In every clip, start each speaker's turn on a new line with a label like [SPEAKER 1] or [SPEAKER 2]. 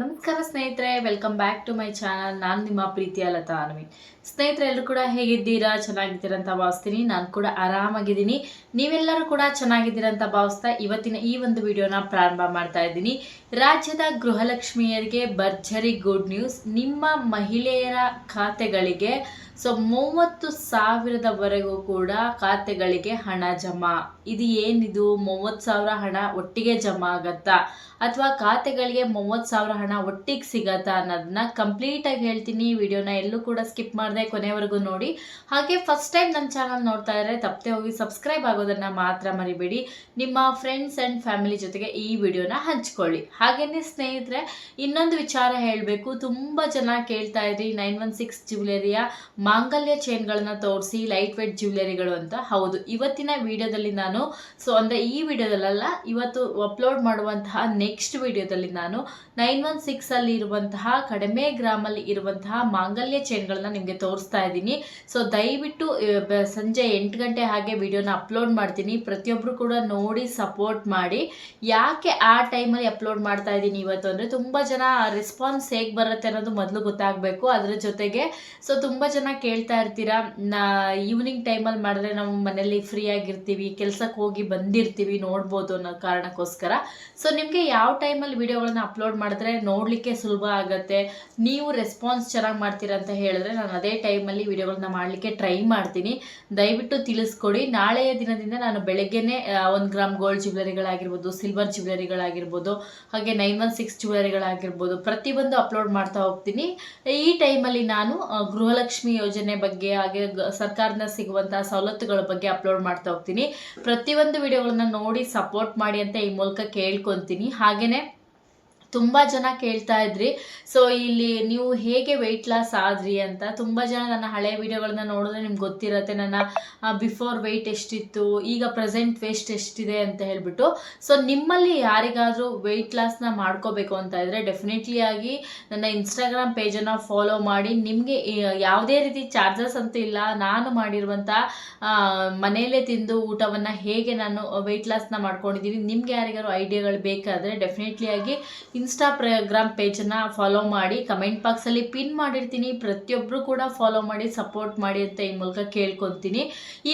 [SPEAKER 1] ನಮಸ್ಕಾರ ಸ್ನೇಹಿತರೆ welcome back to my channel ನಾನು ನಿಮ್ಮ ಪ್ರೀತಿಯ ಲತಾ ಅನ್ವಿ. ಸ್ನೇಹಿತರೆ, ಎಲ್ಲರೂ ಕೂಡ ಹೇಗಿದ್ದೀರಾ? ಚೆನ್ನಾಗಿದ್ದೀರಾ ಅಂತ ಭಾವಿಸ್ತೀನಿ. ನಾನು ಕೂಡ ಆರಾಮಾಗಿದ್ದೀನಿ. ನೀವೆಲ್ಲರೂ ಕೂಡ ಚೆನ್ನಾಗಿದ್ದೀರಾ ಅಂತ ಭಾವಿಸ್ತಾ ಇವತ್ತಿನ ಈ ಒಂದು ವಿಡಿಯೋನ ಪ್ರಾರಂಭ ಮಾಡ್ತಾ ಇದ್ದೀನಿ. ರಾಜ್ಯದ ಗೃಹಲಕ್ಷ್ಮಿಯರಿಗೆ ಭರ್ಜರಿ ಗುಡ್ ನ್ಯೂಸ್ ನಿಮ್ಮ ಮಹಿಳೆಯರ ಖಾತೆಗಳಿಗೆ ಸೊ ಮೂವತ್ತು ಸಾವಿರದವರೆಗೂ ಕೂಡ ಖಾತೆಗಳಿಗೆ ಹಣ ಜಮಾ. ಇದು ಏನಿದು? ಮೂವತ್ತು ಸಾವಿರ ಹಣ ಒಟ್ಟಿಗೆ ಜಮಾ ಆಗತ್ತಾ? ಅಥವಾ ಖಾತೆಗಳಿಗೆ ಮೂವತ್ತು ಸಾವಿರ ಹಣ ಒಟ್ಟಿಗೆ ಸಿಗತ್ತಾ ಅನ್ನೋದನ್ನ ಕಂಪ್ಲೀಟ್ ಆಗಿ ಹೇಳ್ತೀನಿ. ವಿಡಿಯೋನ ಎಲ್ಲೂ ಕೂಡ ಸ್ಕಿಪ್ ಮಾಡದೆ ಕೊನೆವರೆಗೂ ನೋಡಿ. ಹಾಗೆ ಫಸ್ಟ್ ಟೈಮ್ ನನ್ನ ಚಾನಲ್ ನೋಡ್ತಾ ಇದ್ರೆ ತಪ್ಪದೆ ಹೋಗಿ ಸಬ್ಸ್ಕ್ರೈಬ್ ಆಗೋದನ್ನ ಮಾತ್ರ ಮರಿಬೇಡಿ. ನಿಮ್ಮ ಫ್ರೆಂಡ್ಸ್ ಆ್ಯಂಡ್ ಫ್ಯಾಮಿಲಿ ಜೊತೆಗೆ ಈ ವಿಡಿಯೋನ ಹಂಚ್ಕೊಳ್ಳಿ. ಹಾಗೇನೆ ಸ್ನೇಹಿತರೆ, ಇನ್ನೊಂದು ವಿಚಾರ ಹೇಳಬೇಕು. ತುಂಬ ಜನ ಕೇಳ್ತಾ ಇದ್ರಿ, ನೈನ್ ಒನ್ ಸಿಕ್ಸ್ ಜ್ಯುವೆಲರಿಯ ಮಾಂಗಲ್ಯ ಚೈನ್ಗಳನ್ನ ತೋರಿಸಿ ಲೈಟ್ ವೇಟ್ ಜ್ಯುವೆಲರಿಗಳು ಅಂತ. ಹೌದು, ಇವತ್ತಿನ ವಿಡಿಯೋದಲ್ಲಿ ನಾನು ಸೊ ಅಂದರೆ ಈ ವಿಡಿಯೋದಲ್ಲ ಇವತ್ತು ಅಪ್ಲೋಡ್ ಮಾಡುವಂತಹ ನೆಕ್ಸ್ಟ್ ವಿಡಿಯೋದಲ್ಲಿ ನಾನು ನೈನ್ ಒನ್ ಸಿಕ್ಸ್ ಅಲ್ಲಿ ಇರುವಂತಹ, ಕಡಿಮೆ ಗ್ರಾಮಲ್ಲಿ ಇರುವಂತಹ ಮಾಂಗಲ್ಯ ಚೈನ್ಗಳನ್ನ ನಿಮಗೆ ತೋರಿಸ್ತಾ ಇದ್ದೀನಿ. ಸೊ ದಯವಿಟ್ಟು ಸಂಜೆ ಎಂಟು ಗಂಟೆ ಹಾಗೆ ವಿಡಿಯೋನ ಅಪ್ಲೋಡ್ ಮಾಡ್ತೀನಿ. ಪ್ರತಿಯೊಬ್ಬರು ಕೂಡ ನೋಡಿ ಸಪೋರ್ಟ್ ಮಾಡಿ. ಯಾಕೆ ಆ ಟೈಮಲ್ಲಿ ಅಪ್ಲೋಡ್ ಮಾಡ್ತಾ ಇದ್ದೀನಿ ಇವತ್ತು ಅಂದರೆ, ತುಂಬ ಜನ ರೆಸ್ಪಾನ್ಸ್ ಹೇಗೆ ಬರುತ್ತೆ ಅನ್ನೋದು ಮೊದಲು ಗೊತ್ತಾಗಬೇಕು. ಅದರ ಜೊತೆಗೆ ಸೊ ತುಂಬ ಜನ ಕೇಳ್ತಾ ಇರ್ತೀರಾ? ನಾ ಈವ್ನಿಂಗ್ ಟೈಮಲ್ಲಿ ಮಾಡಿದ್ರೆ ನಾವು ಮನೇಲಿ ಫ್ರೀ ಆಗಿರ್ತೀವಿ, ಕೆಲ್ಸಕ್ಕೆ ಹೋಗಿ ಬಂದಿರ್ತೀವಿ ನೋಡ್ಬೋದು ಅನ್ನೋ ಕಾರಣಕ್ಕೋಸ್ಕರ. ಸೊ ನಿಮಗೆ ಯಾವ ಟೈಮಲ್ಲಿ ವಿಡಿಯೋಗಳನ್ನ ಅಪ್ಲೋಡ್ ಮಾಡಿದ್ರೆ ನೋಡಲಿಕ್ಕೆ ಸುಲಭ ಆಗುತ್ತೆ? ನೀವು ರೆಸ್ಪಾನ್ಸ್ ಚೆನ್ನಾಗಿ ಮಾಡ್ತೀರಾ ಅಂತ ಹೇಳಿದ್ರೆ ನಾನು ಅದೇ ಟೈಮಲ್ಲಿ ವಿಡಿಯೋಗಳನ್ನ ಮಾಡಲಿಕ್ಕೆ ಟ್ರೈ ಮಾಡ್ತೀನಿ. ದಯವಿಟ್ಟು ತಿಳಿಸ್ಕೊಡಿ. ನಾಳೆಯ ದಿನದಿಂದ ನಾನು ಬೆಳಗ್ಗೆನೇ ಒಂದು ಗ್ರಾಮ್ ಗೋಲ್ಡ್ ಜ್ಯುವೆಲರಿಗಳಾಗಿರ್ಬೋದು ಸಿಲ್ವರ್ ಜ್ಯುವೆಲರಿಗಳಾಗಿರ್ಬೋದು ಹಾಗೆ ನೈನ್ ಒನ್ ಸಿಕ್ಸ್ ಜ್ಯುವೆಲರಿಗಳಾಗಿರ್ಬೋದು ಪ್ರತಿಯೊಂದು ಅಪ್ಲೋಡ್ ಮಾಡ್ತಾ ಹೋಗ್ತೀನಿ. ಈ ಟೈಮಲ್ಲಿ ನಾನು ಗೃಹಲಕ್ಷ್ಮಿ ಯೋಜನೆ ಬಗ್ಗೆ ಹಾಗೆ ಸರ್ಕಾರದಿಂದ ಸಿಗುವಂತಹ ಸವಲತ್ತುಗಳ ಬಗ್ಗೆ ಅಪ್ಲೋಡ್ ಮಾಡ್ತಾ ಹೋಗ್ತೀನಿ. ಪ್ರತಿಯೊಂದು ವಿಡಿಯೋಗಳನ್ನ ನೋಡಿ ಸಪೋರ್ಟ್ ಮಾಡಿ ಅಂತ ಈ ಮೂಲಕ ಕೇಳ್ಕೊತೀನಿ. ಹಾಗೇನೆ ತುಂಬ ಜನ ಕೇಳ್ತಾ ಇದ್ರಿ. ಸೊ ಇಲ್ಲಿ ನೀವು ಹೇಗೆ ವೆಯ್ಟ್ ಲಾಸ್ ಆದ್ರಿ ಅಂತ ತುಂಬ ಜನ ನನ್ನ ಹಳೆ ವಿಡಿಯೋಗಳನ್ನ ನೋಡಿದ್ರೆ ನಿಮ್ಗೆ ಗೊತ್ತಿರತ್ತೆ. ನನ್ನ ಬಿಫೋರ್ ವೆಯ್ಟ್ ಎಷ್ಟಿತ್ತು, ಈಗ ಪ್ರೆಸೆಂಟ್ ವೇಸ್ಟ್ ಎಷ್ಟಿದೆ ಅಂತ ಹೇಳ್ಬಿಟ್ಟು. ಸೊ ನಿಮ್ಮಲ್ಲಿ ಯಾರಿಗಾದರೂ ವೆಯ್ಟ್ ಲಾಸ್ನ ಮಾಡ್ಕೋಬೇಕು ಅಂತ ಇದ್ದರೆ ಡೆಫಿನೆಟ್ಲಿ ಆಗಿ ನನ್ನ ಇನ್ಸ್ಟಾಗ್ರಾಮ್ ಪೇಜನ್ನು ಫಾಲೋ ಮಾಡಿ. ನಿಮಗೆ ಯಾವುದೇ ರೀತಿ ಚಾರ್ಜಸ್ ಅಂತ ಇಲ್ಲ. ನಾನು ಮಾಡಿರುವಂಥ ಮನೆಯಲ್ಲೇ ತಿಂದು ಊಟವನ್ನು ಹೇಗೆ ನಾನು ವೆಯ್ಟ್ ಲಾಸ್ನ ಮಾಡ್ಕೊಂಡಿದ್ದೀನಿ, ನಿಮ್ಗೆ ಯಾರಿಗಾರು ಐಡಿಯಾಗಳು ಬೇಕಾದರೆ ಡೆಫಿನೆಟ್ಲಿ ಆಗಿ ಇನ್ಸ್ಟಾಗ್ರಾಮ್ ಪೇಜನ್ನು ಫಾಲೋ ಮಾಡಿ ಕಮೆಂಟ್ ಬಾಕ್ಸಲ್ಲಿ ಪಿನ್ ಮಾಡಿರ್ತೀನಿ. ಪ್ರತಿಯೊಬ್ಬರು ಕೂಡ ಫಾಲೋ ಮಾಡಿ ಸಪೋರ್ಟ್ ಮಾಡಿ ಅಂತ ಈ ಮೂಲಕ ಕೇಳ್ಕೊತೀನಿ.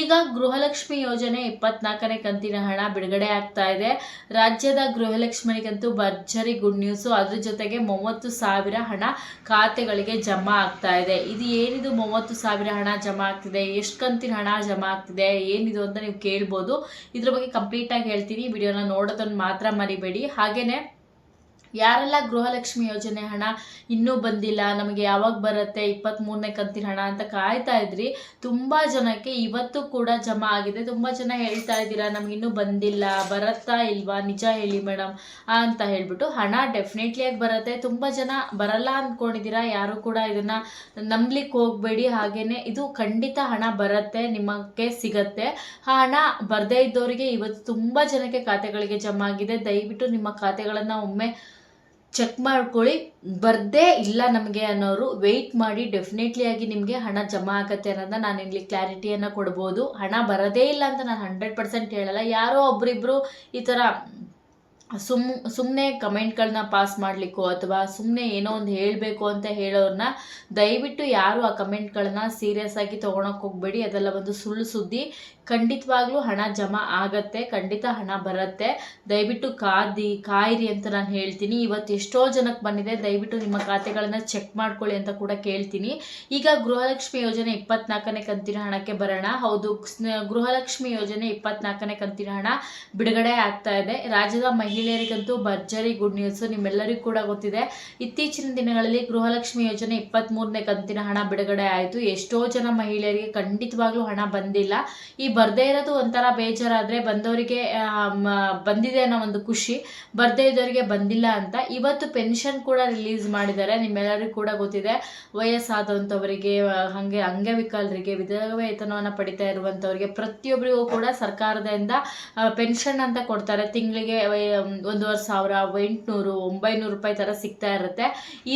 [SPEAKER 1] ಈಗ ಗೃಹಲಕ್ಷ್ಮಿ ಯೋಜನೆ ಇಪ್ಪತ್ನಾಲ್ಕನೇ ಕಂತಿನ ಹಣ ಬಿಡುಗಡೆ ಆಗ್ತಾ ಇದೆ. ರಾಜ್ಯದ ಗೃಹಲಕ್ಷ್ಮಿಗಂತೂ ಭರ್ಜರಿ ಗುಡ್ ನ್ಯೂಸು ಅದ್ರ ಜೊತೆಗೆ ಮೂವತ್ತು ಸಾವಿರ ಹಣ ಖಾತೆಗಳಿಗೆ ಜಮಾ ಆಗ್ತಾ ಇದೆ. ಇದು ಏನಿದು ಮೂವತ್ತು ಸಾವಿರ ಹಣ ಜಮಾ ಆಗ್ತಿದೆ? ಎಷ್ಟು ಕಂತಿನ ಹಣ ಜಮಾ ಆಗ್ತಿದೆ? ಏನಿದು ಅಂತ ನೀವು ಕೇಳ್ಬೋದು. ಇದ್ರ ಬಗ್ಗೆ ಕಂಪ್ಲೀಟಾಗಿ ಹೇಳ್ತೀನಿ. ವಿಡಿಯೋನ ನೋಡೋದನ್ನು ಮಾತ್ರ ಮರಿಬೇಡಿ. ಹಾಗೇನೆ ಯಾರೆಲ್ಲ ಗೃಹಲಕ್ಷ್ಮಿ ಯೋಜನೆ ಹಣ ಇನ್ನೂ ಬಂದಿಲ್ಲ, ನಮಗೆ ಯಾವಾಗ ಬರುತ್ತೆ ಇಪ್ಪತ್ತ್ಮೂರನೇ ಕಂತಿನ ಹಣ ಅಂತ ಕಾಯ್ತಾ ಇದ್ರಿ, ತುಂಬ ಜನಕ್ಕೆ ಇವತ್ತು ಕೂಡ ಜಮಾ ಆಗಿದೆ. ತುಂಬ ಜನ ಹೇಳ್ತಾ ಇದ್ದೀರಾ, ನಮ್ಗೆ ಇನ್ನೂ ಬಂದಿಲ್ಲ, ಬರುತ್ತಾ ಇಲ್ವಾ? ನಿಜ ಹೇಳಿ ಮೇಡಮ್ ಅಂತ ಹೇಳ್ಬಿಟ್ಟು ಹಣ ಡೆಫಿನೆಟ್ಲಿ ಆಗಿ ಬರುತ್ತೆ. ತುಂಬ ಜನ ಬರಲ್ಲ ಅಂದ್ಕೊಂಡಿದ್ದೀರಾ ಯಾರು ಕೂಡ ಇದನ್ನ ನಂಬ್ಲಿಕ್ಕೆ ಹೋಗಬೇಡಿ. ಹಾಗೇನೆ ಇದು ಖಂಡಿತ ಹಣ ಬರುತ್ತೆ, ನಿಮಗೆ ಸಿಗತ್ತೆ. ಹಣ ಬರದೇ ಇದ್ದವರಿಗೆ ಇವತ್ತು ತುಂಬ ಜನಕ್ಕೆ ಖಾತೆಗಳಿಗೆ ಜಮಾ ಆಗಿದೆ. ದಯವಿಟ್ಟು ನಿಮ್ಮ ಖಾತೆಗಳನ್ನು ಒಮ್ಮೆ ಚೆಕ್ ಮಾಡ್ಕೊಳ್ಳಿ. ಬರ್ದೇ ಇಲ್ಲ ನಮಗೆ ಅನ್ನೋರು ವೆಯ್ಟ್ ಮಾಡಿ ಡೆಫಿನೆಟ್ಲಿ ಆಗಿ ನಿಮಗೆ ಹಣ ಜಮಾ ಆಗತ್ತೆ ಅನ್ನೋದನ್ನ ನಾನು ಇಲ್ಲಿ ಕ್ಲಾರಿಟಿಯನ್ನು ಕೊಡ್ಬೋದು. ಹಣ ಬರೋದೇ ಇಲ್ಲ ಅಂತ ನಾನು ಹಂಡ್ರೆಡ್ ಪರ್ಸೆಂಟ್ ಹೇಳಲ್ಲ. ಯಾರೋ ಒಬ್ರಿಬ್ರು ಈ ಥರ ಸುಮ್ ಸುಮ್ಮನೆ ಕಮೆಂಟ್ಗಳನ್ನ ಪಾಸ್ ಮಾಡಲಿಕ್ಕೋ ಅಥವಾ ಸುಮ್ಮನೆ ಏನೋ ಒಂದು ಹೇಳಬೇಕು ಅಂತ ಹೇಳೋರನ್ನ ದಯವಿಟ್ಟು ಯಾರು ಆ ಕಮೆಂಟ್ಗಳನ್ನ ಸೀರಿಯಸ್ ಆಗಿ ತೊಗೊಳಕ್ಕೆ ಹೋಗಬೇಡಿ. ಅದೆಲ್ಲ ಒಂದು ಸುಳ್ಳು ಸುದ್ದಿ. ಖಂಡಿತವಾಗ್ಲೂ ಹಣ ಜಮಾ ಆಗತ್ತೆ. ಖಂಡಿತ ಹಣ ಬರುತ್ತೆ. ದಯವಿಟ್ಟು ಕಾದಿ, ಕಾಯಿರಿ ಅಂತ ನಾನು ಹೇಳ್ತೀನಿ. ಇವತ್ತು ಎಷ್ಟೋ ಜನಕ್ಕೆ ಬಂದಿದೆ. ದಯವಿಟ್ಟು ನಿಮ್ಮ ಖಾತೆಗಳನ್ನು ಚೆಕ್ ಮಾಡ್ಕೊಳ್ಳಿ ಅಂತ ಕೂಡ ಕೇಳ್ತೀನಿ. ಈಗ ಗೃಹಲಕ್ಷ್ಮಿ ಯೋಜನೆ ಇಪ್ಪತ್ನಾಲ್ಕನೇ ಕಂತಿನ ಹಣಕ್ಕೆ ಬರೋಣ. ಹೌದು ಗೃಹಲಕ್ಷ್ಮಿ ಯೋಜನೆ ಇಪ್ಪತ್ನಾಲ್ಕನೇ ಕಂತಿನ ಹಣ ಬಿಡುಗಡೆ ಆಗ್ತಾ ಇದೆ. ರಾಜ್ಯದ ಮಹಿಳೆಯರಿಗಂತೂ ಭರ್ಜರಿ ಗುಡ್ ನ್ಯೂಸ್ ನಿಮ್ಮೆಲ್ಲರಿಗೂ ಕೂಡ ಗೊತ್ತಿದೆ. ಇತ್ತೀಚಿನ ದಿನಗಳಲ್ಲಿ ಗೃಹಲಕ್ಷ್ಮಿ ಯೋಜನೆ ಇಪ್ಪತ್ತ್ಮೂರನೇ ಕಂತಿನ ಹಣ ಬಿಡುಗಡೆ ಆಯಿತು. ಎಷ್ಟೋ ಜನ ಮಹಿಳೆಯರಿಗೆ ಖಂಡಿತವಾಗ್ಲೂ ಹಣ ಬಂದಿಲ್ಲ. ಈ ಬರ್ದೇ ಇರೋದು ಒಂಥರ ಬೇಜಾರಾದರೆ ಬಂದವರಿಗೆ ಬಂದಿದೆ ಅನ್ನೋ ಒಂದು ಖುಷಿ. ಬರ್ದೇ ಇದ್ದವರಿಗೆ ಬಂದಿಲ್ಲ ಅಂತ. ಇವತ್ತು ಪೆನ್ಷನ್ ಕೂಡ ರಿಲೀಸ್ ಮಾಡಿದ್ದಾರೆ. ನಿಮ್ಮೆಲ್ಲರಿಗೂ ಕೂಡ ಗೊತ್ತಿದೆ. ವಯಸ್ಸಾದಂಥವರಿಗೆ ಹಾಗೆ ಅಂಗವಿಕಲರಿಗೆ, ವಿಧವೇತನವನ್ನು ಪಡಿತಾ ಇರುವಂಥವ್ರಿಗೆ ಪ್ರತಿಯೊಬ್ಬರಿಗೂ ಕೂಡ ಸರ್ಕಾರದಿಂದ ಪೆನ್ಷನ್ ಅಂತ ಕೊಡ್ತಾರೆ. ತಿಂಗಳಿಗೆ ಒಂದೂವರೆ ಸಾವಿರ ಎಂಟುನೂರು, ಒಂಬೈನೂರು ರೂಪಾಯಿ ಥರ ಸಿಗ್ತಾ ಇರುತ್ತೆ.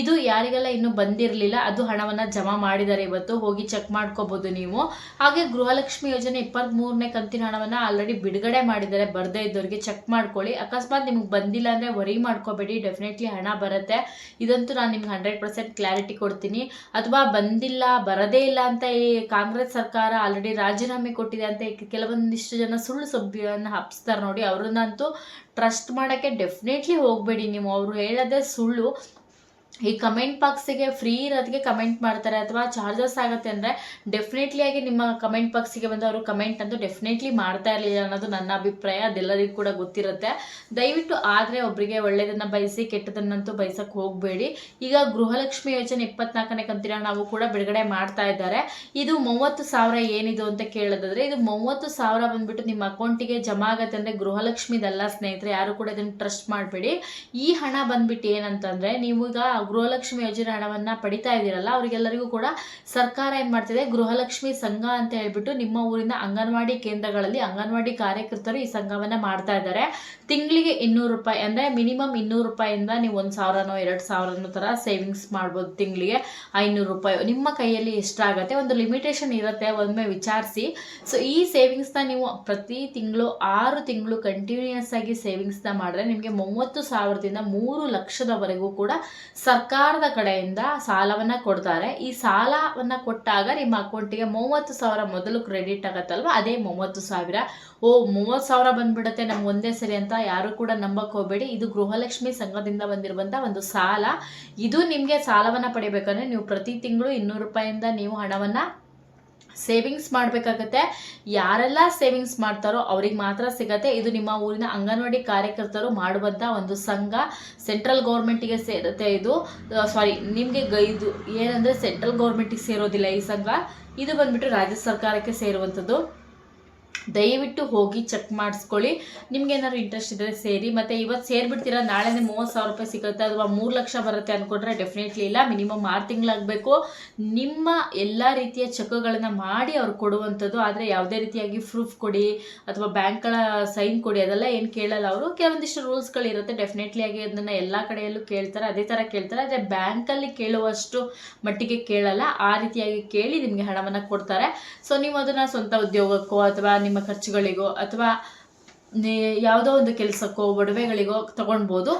[SPEAKER 1] ಇದು ಯಾರಿಗೆಲ್ಲ ಇನ್ನೂ ಬಂದಿರಲಿಲ್ಲ, ಅದು ಹಣವನ್ನು ಜಮಾ ಮಾಡಿದ್ದಾರೆ ಇವತ್ತು, ಹೋಗಿ ಚೆಕ್ ಮಾಡ್ಕೋಬೋದು ನೀವು. ಹಾಗೆ ಗೃಹಲಕ್ಷ್ಮಿ ಯೋಜನೆ ಇಪ್ಪತ್ತ್ಮೂರನೇ ಕಂತಿನ ಹಣವನ್ನು ಆಲ್ರೆಡಿ ಬಿಡುಗಡೆ ಮಾಡಿದ್ದಾರೆ, ಬರದೇ ಇದ್ದವ್ರಿಗೆ ಚೆಕ್ ಮಾಡ್ಕೊಳ್ಳಿ. ಅಕಸ್ಮಾತ್ ನಿಮ್ಗೆ ಬಂದಿಲ್ಲ ಅಂದರೆ ವರಿ ಮಾಡ್ಕೋಬೇಡಿ ಡೆಫಿನೆಟ್ಲಿ ಹಣ ಬರುತ್ತೆ. ಇದಂತೂ ನಾನು ನಿಮ್ಗೆ ಹಂಡ್ರೆಡ್ ಪರ್ಸೆಂಟ್ ಕ್ಲಾರಿಟಿ ಕೊಡ್ತೀನಿ. ಅಥವಾ ಬಂದಿಲ್ಲ, ಬರದೇ ಇಲ್ಲ ಅಂತ ಈ ಕಾಂಗ್ರೆಸ್ ಸರ್ಕಾರ ಆಲ್ರೆಡಿ ರಾಜೀನಾಮೆ ಕೊಟ್ಟಿದೆ ಅಂತ ಕೆಲವೊಂದಿಷ್ಟು ಜನ ಸುಳ್ಳು ಸುದ್ದಿಯನ್ನು ಹಬ್ಸ್ತಾರೆ ನೋಡಿ ಅವ್ರನ್ನಂತೂ ಟ್ರಸ್ಟ್ ಮಾಡೋಕ್ಕೆ ಡೆಫಿನೆಟ್ಲಿ ಹೋಗಬೇಡಿ. ನೀವು ಅವರು ಹೇಳೋದೇ ಸುಳ್ಳು ಈ ಕಮೆಂಟ್ ಬಾಕ್ಸಿಗೆ ಫ್ರೀ ಇರೋದಕ್ಕೆ ಕಮೆಂಟ್ ಮಾಡ್ತಾರೆ ಅಥವಾ ಚಾರ್ಜಸ್ ಆಗುತ್ತೆ ಅಂದರೆ ಡೆಫಿನೆಟ್ಲಿ ಆಗಿ ನಿಮ್ಮ ಕಮೆಂಟ್ ಬಾಕ್ಸಿಗೆ ಬಂದು ಅವರು ಕಮೆಂಟ್ ಅಂತೂ ಡೆಫಿನೆಟ್ಲಿ ಮಾಡ್ತಾ ಇರಲಿಲ್ಲ ಅನ್ನೋದು ನನ್ನ ಅಭಿಪ್ರಾಯ. ಅದೆಲ್ಲರಿಗೂ ಕೂಡ ಗೊತ್ತಿರುತ್ತೆ. ದಯವಿಟ್ಟು ಆದರೆ ಒಬ್ಬರಿಗೆ ಒಳ್ಳೆಯದನ್ನು ಬಯಸಿ ಕೆಟ್ಟದನ್ನಂತೂ ಬಯಸಕ್ಕೆ ಹೋಗಬೇಡಿ. ಈಗ ಗೃಹಲಕ್ಷ್ಮಿ ಯೋಜನೆ ಇಪ್ಪತ್ನಾಲ್ಕನೇ ಕಂತಿನ ನಾವು ಕೂಡ ಬಿಡುಗಡೆ ಮಾಡ್ತಾ ಇದ್ದಾರೆ. ಇದು ಮೂವತ್ತು ಸಾವಿರ ಏನಿದು ಅಂತ ಕೇಳೋದಾದರೆ ಇದು ಮೂವತ್ತು ಸಾವಿರ ಬಂದ್ಬಿಟ್ಟು ನಿಮ್ಮ ಅಕೌಂಟಿಗೆ ಜಮಾ ಆಗುತ್ತೆ ಅಂದರೆ ಗೃಹಲಕ್ಷ್ಮಿದಲ್ಲ ಸ್ನೇಹಿತರೆ, ಯಾರು ಕೂಡ ಇದನ್ನು ಟ್ರಸ್ಟ್ ಮಾಡಬೇಡಿ. ಈ ಹಣ ಬಂದ್ಬಿಟ್ಟು ಏನಂತಂದರೆ ನೀವು ಈಗ ಗೃಹಲಕ್ಷ್ಮಿ ಯೋಜನೆ ಹಣವನ್ನು ಪಡಿತಾ ಇದ್ದೀರಲ್ಲ, ಅವರಿಗೆಲ್ಲರಿಗೂ ಕೂಡ ಸರ್ಕಾರ ಏನು ಮಾಡ್ತಿದೆ, ಗೃಹಲಕ್ಷ್ಮಿ ಸಂಘ ಅಂತ ಹೇಳ್ಬಿಟ್ಟು ನಿಮ್ಮ ಊರಿನ ಅಂಗನವಾಡಿ ಕೇಂದ್ರಗಳಲ್ಲಿ ಅಂಗನವಾಡಿ ಕಾರ್ಯಕರ್ತರು ಈ ಸಂಘವನ್ನು ಮಾಡ್ತಾ ಇದ್ದಾರೆ. ತಿಂಗಳಿಗೆ ಇನ್ನೂರು ರೂಪಾಯಿ ಅಂದರೆ ಮಿನಿಮಮ್ ಇನ್ನೂರು ರೂಪಾಯಿಂದ ನೀವು ಒಂದು ಸಾವಿರನೋ ಎರಡು ಸಾವಿರನೋ ಥರ ಸೇವಿಂಗ್ಸ್ ಮಾಡ್ಬೋದು ತಿಂಗಳಿಗೆ ಐನೂರು ರೂಪಾಯಿ. ನಿಮ್ಮ ಕೈಯಲ್ಲಿ ಎಷ್ಟಾಗತ್ತೆ? ಒಂದು ಲಿಮಿಟೇಷನ್ ಇರುತ್ತೆ, ಒಮ್ಮೆ ವಿಚಾರಿಸಿ. ಸೊ ಈ ಸೇವಿಂಗ್ಸ್ನ ನೀವು ಪ್ರತಿ ತಿಂಗಳು, ಆರು ತಿಂಗಳು ಕಂಟಿನ್ಯೂಸ್ ಆಗಿ ಸೇವಿಂಗ್ಸ್ನ ಮಾಡಿದ್ರೆ ನಿಮಗೆ ಮೂವತ್ತು ಸಾವಿರದಿಂದ ಮೂರು ಲಕ್ಷದವರೆಗೂ ಕೂಡ ಸರ್ಕಾರದ ಕಡೆಯಿಂದ ಸಾಲವನ್ನು ಕೊಡ್ತಾರೆ. ಈ ಸಾಲವನ್ನು ಕೊಟ್ಟಾಗ ನಿಮ್ಮ ಅಕೌಂಟಿಗೆ ಮೂವತ್ತು ಸಾವಿರ ಮೊದಲು ಕ್ರೆಡಿಟ್ ಆಗತ್ತಲ್ವ? ಅದೇ ಮೂವತ್ತು ಸಾವಿರ. ಓ, ಮೂವತ್ತು ಸಾವಿರ ಬಂದ್ಬಿಡುತ್ತೆ. ನಮ್ಗೆ ಒಂದೇ ಸರಿ ಅಂತ ಯಾರು ಕೂಡ ನಂಬಕ್ಕೆ ಹೋಗಬೇಡಿ. ಇದು ಗೃಹಲಕ್ಷ್ಮಿ ಸಂಘದಿಂದ ಬಂದಿರುವಂಥ ಒಂದು ಸಾಲ. ಇದು ನಿಮಗೆ ಸಾಲವನ್ನು ಪಡಿಬೇಕಂದ್ರೆ ನೀವು ಪ್ರತಿ ತಿಂಗಳು ಇನ್ನೂರು ರೂಪಾಯಿಂದ ನೀವು ಹಣವನ್ನು ಸೇವಿಂಗ್ಸ್ ಮಾಡಬೇಕಾಗತ್ತೆ. ಯಾರೆಲ್ಲ ಸೇವಿಂಗ್ಸ್ ಮಾಡ್ತಾರೋ ಅವ್ರಿಗೆ ಮಾತ್ರ ಸಿಗತ್ತೆ. ಇದು ನಿಮ್ಮ ಊರಿನ ಅಂಗನವಾಡಿ ಕಾರ್ಯಕರ್ತರು ಮಾಡುವಂಥ ಒಂದು ಸಂಘ. ಸೆಂಟ್ರಲ್ ಗೌರ್ಮೆಂಟಿಗೆ ಸೇರುತ್ತೆ ಇದು. ಸಾರಿ ನಿಮಗೆ ಇದು ಏನಂದರೆ ಸೆಂಟ್ರಲ್ ಗೌರ್ಮೆಂಟಿಗೆ ಸೇರೋದಿಲ್ಲ ಈ ಸಂಘ. ಇದು ಬಂದ್ಬಿಟ್ಟು ರಾಜ್ಯ ಸರ್ಕಾರಕ್ಕೆ ಸೇರುವಂಥದ್ದು. ದಯವಿಟ್ಟು ಹೋಗಿ ಚೆಕ್ ಮಾಡಿಸ್ಕೊಳ್ಳಿ. ನಿಮ್ಗೆ ಏನಾದ್ರು ಇಂಟ್ರೆಸ್ಟ್ ಇದ್ದರೆ ಸೇರಿ, ಮತ್ತೆ ಇವತ್ತು ಸೇರಿಬಿಡ್ತೀರಾ, ನಾಳೆನೇ ಮೂವತ್ತು ಸಾವಿರ ರೂಪಾಯಿ ಸಿಗುತ್ತೆ ಅಥವಾ ಮೂರು ಲಕ್ಷ ಬರುತ್ತೆ ಅಂದ್ಕೊಂಡ್ರೆ ಡೆಫಿನೆಟ್ಲಿ ಇಲ್ಲ ಮಿನಿಮಮ್ ಆರು ತಿಂಗಳಾಗಬೇಕು. ನಿಮ್ಮ ಎಲ್ಲ ರೀತಿಯ ಚೆಕ್ಗಳನ್ನು ಮಾಡಿ ಅವ್ರು ಕೊಡುವಂಥದ್ದು, ಆದರೆ ಯಾವುದೇ ರೀತಿಯಾಗಿ ಪ್ರೂಫ್ ಕೊಡಿ ಅಥವಾ ಬ್ಯಾಂಕ್ಗಳ ಸೈನ್ ಕೊಡಿ, ಅದೆಲ್ಲ ಏನು ಕೇಳಲ್ಲ ಅವರು. ಕೆಲವೊಂದಿಷ್ಟು ರೂಲ್ಸ್ಗಳಿರುತ್ತೆ ಡೆಫಿನೆಟ್ಲಿ ಆಗಿ ಅದನ್ನು ಎಲ್ಲ ಕಡೆಯಲ್ಲೂ ಕೇಳ್ತಾರೆ, ಅದೇ ಥರ ಕೇಳ್ತಾರೆ, ಆದರೆ ಬ್ಯಾಂಕಲ್ಲಿ ಕೇಳುವಷ್ಟು ಮಟ್ಟಿಗೆ ಕೇಳಲ್ಲ. ಆ ರೀತಿಯಾಗಿ ಕೇಳಿ ನಿಮಗೆ ಹಣವನ್ನು ಕೊಡ್ತಾರೆ. ಸೊ ನೀವು ಅದನ್ನು ಸ್ವಂತ ಉದ್ಯೋಗಕ್ಕೋ ಅಥವಾ ನಿಮ್ಮ ಖರ್ಚುಗಳಿಗೋ ಅಥವಾ ಯಾವುದೋ ಒಂದು ಕೆಲಸಕ್ಕೋ ಒಡವೆಗಳಿಗೋ ತಗೊಳ್ಬೋದು.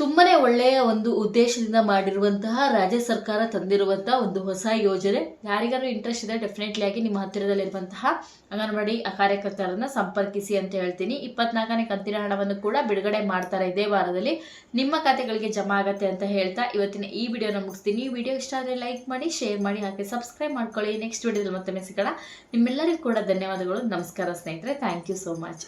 [SPEAKER 1] ತುಂಬಾ ಒಳ್ಳೆಯ ಒಂದು ಉದ್ದೇಶದಿಂದ ಮಾಡಿರುವಂತಹ ರಾಜ್ಯ ಸರ್ಕಾರ ತಂದಿರುವಂತಹ ಒಂದು ಹೊಸ ಯೋಜನೆ. ಯಾರಿಗಾರು ಇಂಟ್ರೆಸ್ಟ್ ಇದೆ ಡೆಫಿನೆಟ್ಲಿ ಆಗಿ ನಿಮ್ಮ ಹತ್ತಿರದಲ್ಲಿರುವಂತಹ ಅಂಗನವಾಡಿ ಕಾರ್ಯಕರ್ತರನ್ನ ಸಂಪರ್ಕಿಸಿ ಅಂತ ಹೇಳ್ತೀನಿ. ಇಪ್ಪತ್ನಾಲ್ಕನೇ ಕಂತಿನ ಹಣವನ್ನು ಕೂಡ ಬಿಡುಗಡೆ ಮಾಡ್ತಾರೆ ಇದೇ ವಾರದಲ್ಲಿ. ನಿಮ್ಮ ಖಾತೆಗಳಿಗೆ ಜಮಾ ಆಗತ್ತೆ ಅಂತ ಹೇಳ್ತಾ ಇವತ್ತಿನ ಈ ವಿಡಿಯೋನ ಮುಗಿಸ್ತೀನಿ. ಈ ವಿಡಿಯೋ ಇಷ್ಟ ಆದರೆ ಲೈಕ್ ಮಾಡಿ ಶೇರ್ ಮಾಡಿ, ಹಾಗೆ ಸಬ್ಸ್ಕ್ರೈಬ್ ಮಾಡ್ಕೊಳ್ಳಿ. ನೆಕ್ಸ್ಟ್ ವಿಡಿಯೋದಲ್ಲಿ ಮತ್ತೊಮ್ಮೆ ಸಿಗೋಣ. ನಿಮ್ಮೆಲ್ಲರಿಗೂ ಕೂಡ ಧನ್ಯವಾದಗಳು. ನಮಸ್ಕಾರ ಸ್ನೇಹಿತರೆ. Thank you so much